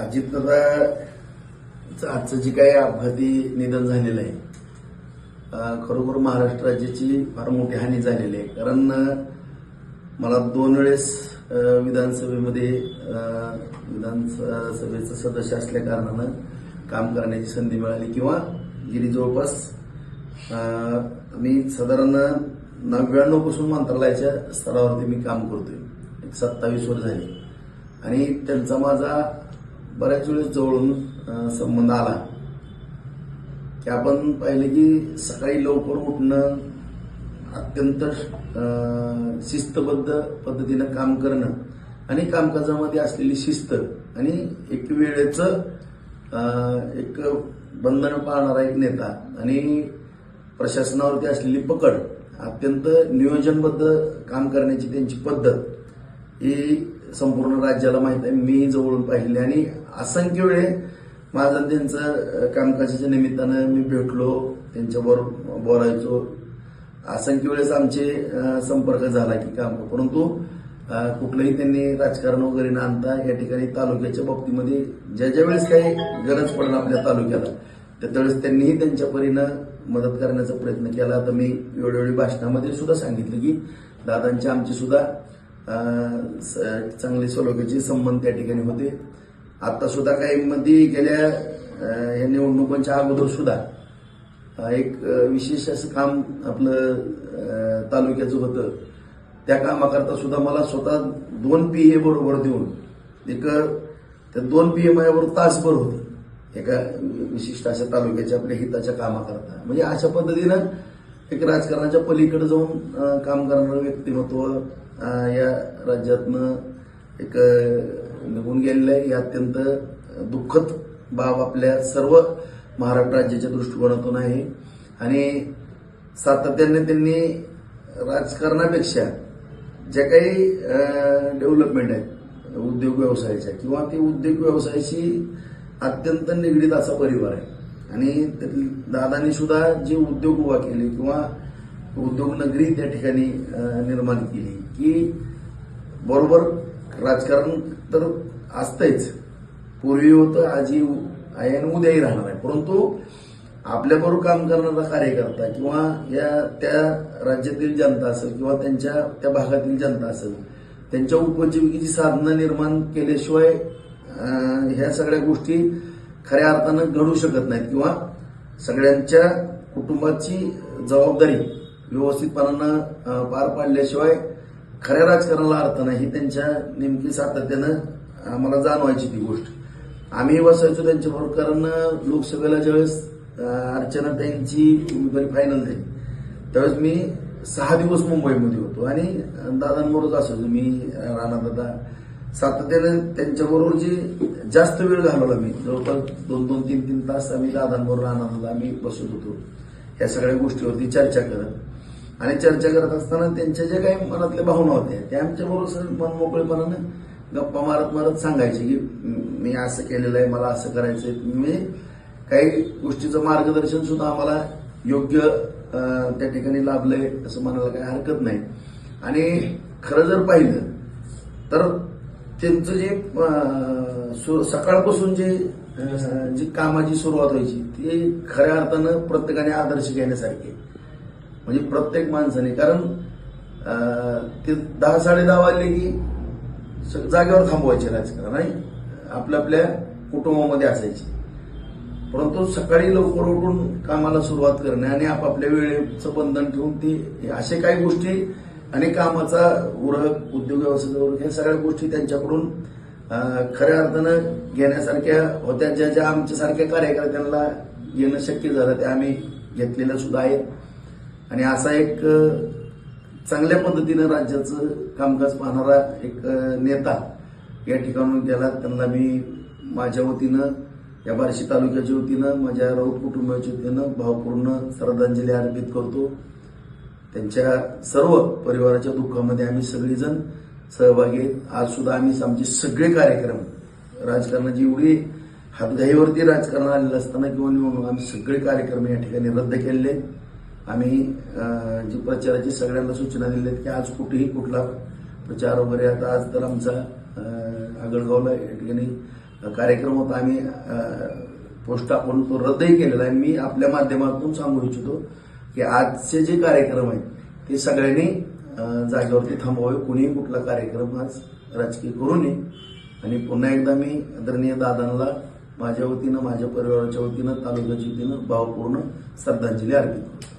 अजितदादाचं आजचं जे काही अपघाती निधन झालेलं आहे खरोखर महाराष्ट्र राज्याची फार मोठी हानी झालेली आहे. कारण मला दोन वेळेस विधानसभेमध्ये विधानसभेचं सदस्य असल्या कारणानं काम करण्याची संधी मिळाली किंवा गेली जवळपास मी साधारण नव्याण्णवपासून मंत्रालयाच्या स्तरावरती मी काम करतोय. एक सत्तावीस वर्ष झाली. आणि त्यांचा माझा बऱ्याच वेळेस जवळून संबंध आला. की आपण पाहिलं की सकाळी लवकर उठणं अत्यंत शिस्तबद्ध पद्धतीनं काम करणं आणि कामकाजामध्ये असलेली शिस्त आणि एक वेळेचं एक बंधन पाळणारा एक नेता आणि प्रशासनावरती असलेली पकड अत्यंत नियोजनबद्ध काम करण्याची त्यांची पद्धत ही संपूर्ण राज्याला माहीत आहे. मी जवळून पाहिले आणि असंख्य वेळे माझं त्यांचं कामकाजाच्या निमित्तानं मी भेटलो. त्यांच्याबरोबर बोलायचो. असंख्य वेळेस आमचे संपर्क झाला की काम. परंतु कुठलंही त्यांनी राजकारण वगैरे न आणता या ठिकाणी तालुक्याच्या बाबतीमध्ये ज्या ज्या वेळेस काही गरज पडेल आपल्या तालुक्याला त्या त्यावेळेस त्यांनीही त्यांच्या परीनं मदत करण्याचा प्रयत्न केला. तर मी वेळोवेळी भाषणामध्ये सुद्धा सांगितलं की दादांची आमची सुद्धा चांगले सलोख्याचे संबंध त्या ठिकाणी होते. आता सुद्धा काही मध्ये गेल्या या निवडणुकांच्या अगोदर सुद्धा एक विशेष असं काम आपलं तालुक्याचं होतं. त्या कामाकरता सुद्धा मला स्वतः दोन पी ए बरोबर देऊन एक त्या दोन पी ए माझ्याबरोबर तासभर होते. एका विशिष्ट अशा तालुक्याच्या आपल्या हिताच्या कामाकरता. म्हणजे अशा पद्धतीनं एक राजकारणाच्या पलीकडे जाऊन काम करणारं व्यक्तिमत्व या राज्यातनं एक निघून गेलेलं आहे ही अत्यंत दुःखद बाब आपल्या सर्व महाराष्ट्र राज्याच्या दृष्टिकोनातून आहे आणि सातत्याने त्यांनी राजकारणापेक्षा ज्या काही डेव्हलपमेंट आहेत उद्योग व्यवसायाच्या किंवा ते उद्योग व्यवसायाशी अत्यंत निगडीत असा परिवार आहे आणि दादानी सुद्धा जे उद्योग उभा केले किंवा उद्योगनगरी त्या ठिकाणी निर्माण केली. की बरोबर राजकारण तर असतंच पूर्वी होतं आजही आहे आणि उद्याही राहणार आहे. परंतु आपल्याबरोबर काम करणारा कार्यकर्ता किंवा या त्या राज्यातील जनता असेल किंवा त्यांच्या त्या भागातील जनता असेल त्यांच्या उपजीविकेची साधनं निर्माण केल्याशिवाय ह्या सगळ्या गोष्टी खऱ्या अर्थानं घडू शकत नाहीत. किंवा सगळ्यांच्या कुटुंबाची जबाबदारी व्यवस्थितपणानं पार पाडल्याशिवाय खऱ्या राजकारणाला अर्थ नाही. ही त्यांच्या नेमकी सातत्यानं आम्हाला जाणवायची ती गोष्ट. आम्ही बसायचो त्यांच्याबरोबर कारण लोकसभेला ज्यावेळेस अर्चना त्यांची उमेदवारी फायनल झाली त्यावेळेस मी सहा दिवस मुंबईमध्ये होतो. आणि दादांबरोबर असायचो मी राणा दादा. सातत्याने त्यांच्याबरोबर जी जास्त वेळ घालवला मी जवळपास दोन दोन तीन तीन तास आम्ही दादांबरोबर राणा दादा आम्ही बसत होतो. या सगळ्या गोष्टीवरती चर्चा करत. आणि चर्चा करत असताना त्यांच्या ज्या काही मनातल्या भावना होत्या त्या आमच्याबरोबर सर मन मोकळेपणानं गप्पा मारत मारत सांगायचे की मी असं केलेलं आहे मला असं करायचंय मी काही गोष्टीचं मार्गदर्शन सुद्धा आम्हाला योग्य त्या ठिकाणी लाभलंय असं म्हणायला काही हरकत नाही आणि खरं जर पाहिलं तर त्यांचं जे सकाळपासून जे जी कामाची सुरुवात व्हायची ती खऱ्या अर्थानं प्रत्येकाने आदर्श घेण्यासारखी आहे. म्हणजे प्रत्येक माणसाने. कारण ते दहा साडे दहा वाजले की जागेवर थांबवायचे राजकारण आणि आपल्या आपल्या कुटुंबामध्ये असायचे. परंतु सकाळी लवकर उठून कामाला सुरुवात करणे आणि आपापल्या वेळेचं बंधन ठेवून ती असे काही गोष्टी आणि कामाचा उरक उद्योग व्यवसायाचा उरक ह्या सगळ्या गोष्टी त्यांच्याकडून खऱ्या अर्थानं घेण्यासारख्या होत्या. ज्या ज्या आमच्यासारख्या कार्यकर्त्यांना घेणं शक्य झालं त्या आम्ही घेतलेल्या सुद्धा आहेत. आणि असा एक चांगल्या पद्धतीनं राज्याचं कामकाज पाहणारा एक नेता या ठिकाणून गेला. त्यांना मी माझ्या वतीनं या बार्शी तालुक्याच्या वतीनं माझ्या राऊत कुटुंबाच्या वतीनं भावपूर्ण श्रद्धांजली अर्पित करतो. त्यांच्या सर्व परिवाराच्या दुःखामध्ये आम्ही सगळेजण सहभागी आज सुद्धा आम्ही आमचे सगळे कार्यक्रम राजकारणाची एवढी हातघाईवरती राजकारण आलेलं असताना किंवा निवडणूक आम्ही सगळे कार्यक्रम या ठिकाणी रद्द केलेले आहेत. आम्ही जी प्रचाराची सगळ्यांना सूचना दिल्या आहेत की आज कुठेही कुठला प्रचार वगैरे आता आज तर आमचा आगळगावला या ठिकाणी कार्यक्रम होता. आम्ही पोस्ट टाकून तो रद्दही केलेला आहे. मी आपल्या माध्यमातून सांगू इच्छितो की आजचे जे कार्यक्रम आहेत ते सगळ्यांनी जागेवरती थांबवावे. कुणीही कुठला कार्यक्रम आज राजकीय करू नये. आणि पुन्हा एकदा मी आदरणीय दादांना माझ्या वतीनं माझ्या परिवाराच्या वतीनं तालुक्याच्या वतीनं भावपूर्ण श्रद्धांजली अर्पित करतो.